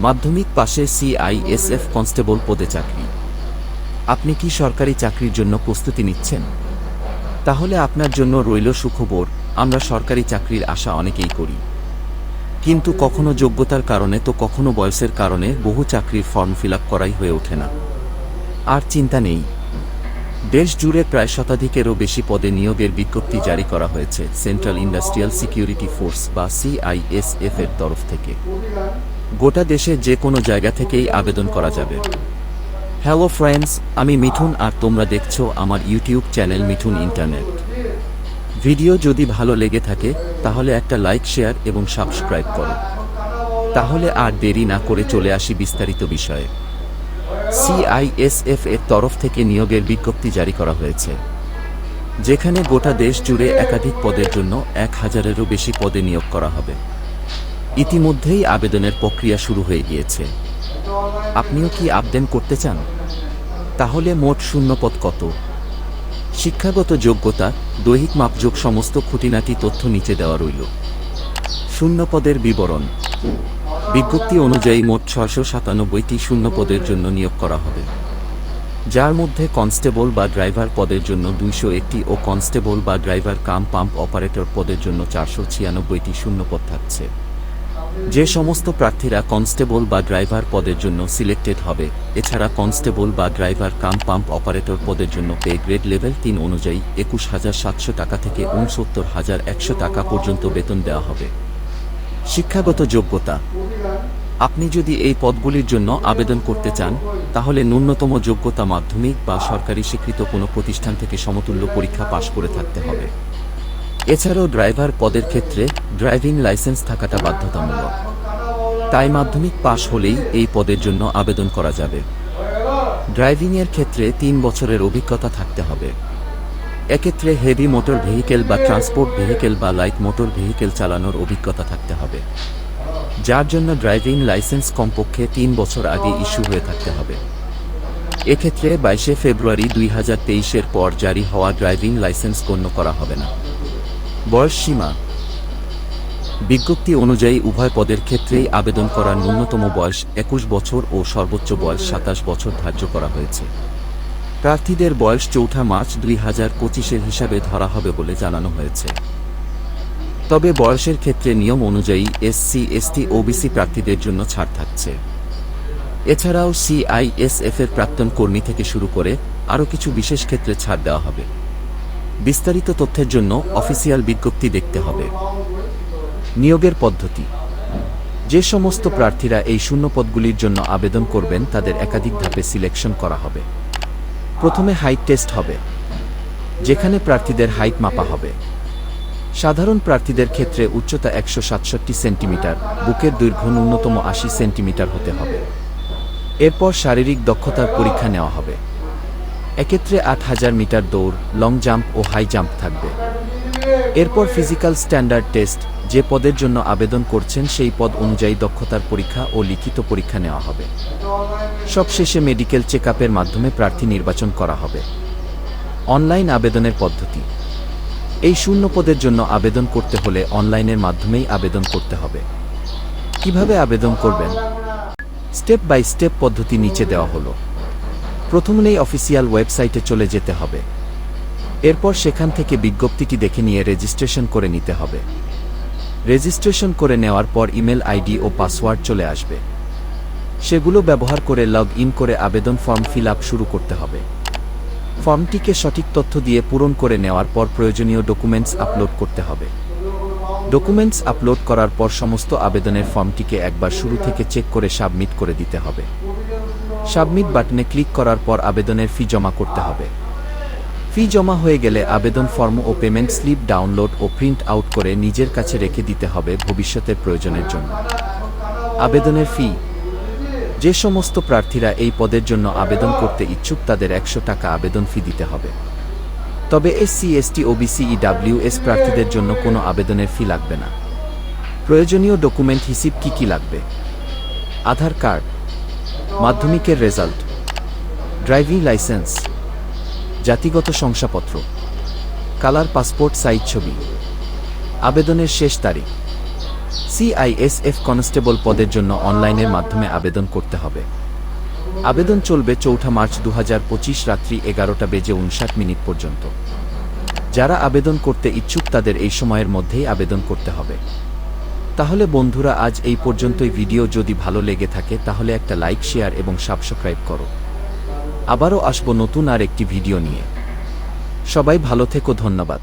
মাধ্যমিক পাশে CISF constable পদে চাকরি। আপনি কি সরকারি চাকরির জন্য প্রস্তুতি নিচ্ছেন? তাহলে আপনার জন্য রইল সুখবর, আমরা সরকারি চাকরির আশা অনেকেই করি। কিন্তু কখনো যোগ্যতার কারণে তো কখনো বয়সের কারণে বহু চাকরির ফর্ম ফিল করাই হয়ে ওঠে না। আর চিন্তা নেই। দেশ জুড়ে প্রায় শতাধিকেরও বেশি পদে নিয়োগের বিজ্ঞপ্তি জারি করা হয়েছে সেন্ট্রাল ইন্ডাস্ট্রিয়াল সিকিউরিটি ফোর্স বা সিআইএসএফ এর তরফ থেকে। গোটা দেশে যে কোনো জায়গা থেকেই আবেদন করা যাবে। হ্যালো ফ্রেন্ডস আমি মিঠুন আর তোমরা দেখছ আমার YouTube channel Mithun internet. Video যদি ভালো লেগে থাকে, তাহলে একটা লাইক, শেয়ার এবং সাবস্ক্রাইব করো। তাহলে আর দেরি না করে চলে আসি বিস্তারিত বিষয়ে। সিআইএসএফ এর তরফ থেকে নিয়োগের বিজ্ঞপ্তি জারি করা হয়েছে। যেখানে গোটা দেশ জুড়ে একাধিক পদের জন্য এক হাজারেরও বেশি পদে নিয়োগ করা হবে। ইতিমধ্যেই আবেদনের প্রক্রিয়া শুরু হয়ে গিয়েছে। আপনিও কি আবেদন করতে চান? তাহলে মোট শূন্যপদ কত? শিক্ষাগত যোগ্যতা, দৈহিক মাপযোগ সমস্ত খুঁটিনাটি তথ্য নিচে দেওয়া রইল। শূন্যপদের বিবরণ। বিজ্ঞপ্তি অনুযায়ী মোট ছয়শো সাতানব্বইটি শূন্যপদের জন্য নিয়োগ করা হবে। যার মধ্যে কনস্টেবল বা ড্রাইভার পদের জন্য দুইশো একটি ও কনস্টেবল বা ড্রাইভার কাম পাম্প অপারেটর পদের জন্য চারশো ছিয়ানব্বইটি শূন্যপদ থাকছে। যে সমস্ত প্রার্থীরা কনস্টেবল বা ড্রাইভার পদের জন্য সিলেক্টেড হবে, এছাড়া কনস্টেবল বা ড্রাইভার কাম পাম্প অপারেটর পদের জন্য পে গ্রেড লেভেল তিন অনুযায়ী একুশ হাজার সাতশো টাকা থেকে উনসত্তর হাজার একশো টাকা পর্যন্ত বেতন দেওয়া হবে। শিক্ষাগত যোগ্যতা। আপনি যদি এই পদগুলির জন্য আবেদন করতে চান, তাহলে ন্যূনতম যোগ্যতা মাধ্যমিক বা সরকারি স্বীকৃত কোনো প্রতিষ্ঠান থেকে সমতুল্য পরীক্ষা পাশ করে থাকতে হবে। এছাড়াও ড্রাইভার পদের ক্ষেত্রে ড্রাইভিং লাইসেন্স থাকাটা বাধ্যতামূলক। তাই মাধ্যমিক পাশ হলেই এই পদের জন্য আবেদন করা যাবে। ড্রাইভিংয়ের ক্ষেত্রে তিন বছরের অভিজ্ঞতা থাকতে হবে। এক্ষেত্রে হেভি মোটর ভেহিকেল বা ট্রান্সপোর্ট ভেহিকেল বা লাইট মোটর ভেহিকেল চালানোর অভিজ্ঞতা থাকতে হবে। যার জন্য ড্রাইভিং লাইসেন্স কমপক্ষে তিন বছর আগে ইস্যু হয়ে থাকতে হবে। এক্ষেত্রে বাইশে ফেব্রুয়ারি দুই হাজার তেইশের পর জারি হওয়া ড্রাইভিং লাইসেন্স গণ্য করা হবে না। বয়স সীমা। বিজ্ঞপ্তি অনুযায়ী উভয় পদের ক্ষেত্রেই আবেদন করার ন্যূনতম বয়স একুশ বছর ও সর্বোচ্চ বয়স সাতাশ বছর ধার্য করা হয়েছে। প্রার্থীদের বয়স চৌঠা মার্চ দুই হাজার পঁচিশের হিসাবে ধরা হবে বলে জানানো হয়েছে। তবে বয়সের ক্ষেত্রে নিয়ম অনুযায়ী এসসি, এসটি, ওবিসি প্রার্থীদের জন্য ছাড় থাকছে। এছাড়াও সিআইএসএফ এর প্রাক্তন কর্মী থেকে শুরু করে আরও কিছু বিশেষ ক্ষেত্রে ছাড় দেওয়া হবে। বিস্তারিত তথ্যের জন্য অফিসিয়াল বিজ্ঞপ্তি দেখতে হবে। নিয়োগের পদ্ধতি। যে সমস্ত প্রার্থীরা এই শূন্য পদগুলির জন্য আবেদন করবেন, তাদের একাধিক ধাপে সিলেকশন করা হবে। প্রথমে হাইট টেস্ট হবে, যেখানে প্রার্থীদের হাইট মাপা হবে। সাধারণ প্রার্থীদের ক্ষেত্রে উচ্চতা একশো সাতষট্টি সেন্টিমিটার, বুকের দৈর্ঘ্য ন্যূনতম আশি সেন্টিমিটার হতে হবে। এরপর শারীরিক দক্ষতার পরীক্ষা নেওয়া হবে। এক্ষেত্রে আট হাজার মিটার দৌড় লং জাম্প ও হাই জাম্প থাকবে। এরপর ফিজিক্যাল স্ট্যান্ডার্ড টেস্ট যে পদের জন্য আবেদন করছেন সেই পদ অনুযায়ী দক্ষতার পরীক্ষা ও লিখিত পরীক্ষা নেওয়া হবে। সবশেষে মেডিকেল চেক মাধ্যমে প্রার্থী নির্বাচন করা হবে। অনলাইন আবেদনের পদ্ধতি। এই শূন্য পদের জন্য আবেদন করতে হলে অনলাইনের মাধ্যমেই আবেদন করতে হবে। কীভাবে আবেদন করবেন? স্টেপ বাই স্টেপ পদ্ধতি নিচে দেওয়া হলো। প্রথমেই অফিসিয়াল ওয়েবসাইটে চলে যেতে হবে। এরপর সেখান থেকে বিজ্ঞপ্তিটি দেখে নিয়ে রেজিস্ট্রেশন করে নিতে হবে। রেজিস্ট্রেশন করে নেওয়ার পর ইমেল আইডি ও পাসওয়ার্ড চলে আসবে। সেগুলো ব্যবহার করে লগ ইন করে আবেদন ফর্ম ফিল আপ শুরু করতে হবে। ফর্মটিকে সঠিক তথ্য দিয়ে পূরণ করে নেওয়ার পর প্রয়োজনীয় ডকুমেন্টস আপলোড করতে হবে। ডকুমেন্টস আপলোড করার পর সমস্ত আবেদনের ফর্মটিকে একবার শুরু থেকে চেক করে সাবমিট করে দিতে হবে। সাবমিট বাটনে ক্লিক করার পর আবেদনের ফি জমা করতে হবে। ফি জমা হয়ে গেলে আবেদন ফর্ম ও পেমেন্ট স্লিপ ডাউনলোড ও প্রিন্ট আউট করে নিজের কাছে রেখে দিতে হবে ভবিষ্যতের প্রয়োজনের জন্য। আবেদনের ফি। যে সমস্ত প্রার্থীরা এই পদের জন্য আবেদন করতে ইচ্ছুক তাদের একশো টাকা আবেদন ফি দিতে হবে। তবে এসসি, এসটি, ওবিসি ইডাব্লিউএস প্রার্থীদের জন্য কোনো আবেদনের ফি লাগবে না। প্রয়োজনীয় ডকুমেন্ট হিসিব কি কি লাগবে? আধার কার্ড, মাধ্যমিকের রেজাল্ট, ড্রাইভিং লাইসেন্স, জাতিগত শংসাপত্র, কালার পাসপোর্ট সাইজ ছবি, আবেদনের শেষ তারিখ। সিআইএসএফ কনস্টেবল পদের জন্য অনলাইনের মাধ্যমে আবেদন করতে হবে। আবেদন চলবে চৌঠা মার্চ দু হাজার পঁচিশ রাত্রি এগারোটা বেজে উনষাট মিনিট পর্যন্ত। যারা আবেদন করতে ইচ্ছুক তাদের এই সময়ের মধ্যেই আবেদন করতে হবে। তাহলে বন্ধুরা, আজ এই পর্যন্তই। ভিডিও যদি ভালো লেগে থাকে, তাহলে একটা লাইক, শেয়ার এবং সাবস্ক্রাইব করো। আবারও আসব নতুন আর একটি ভিডিও নিয়ে। সবাই ভালো থেকো, ধন্যবাদ।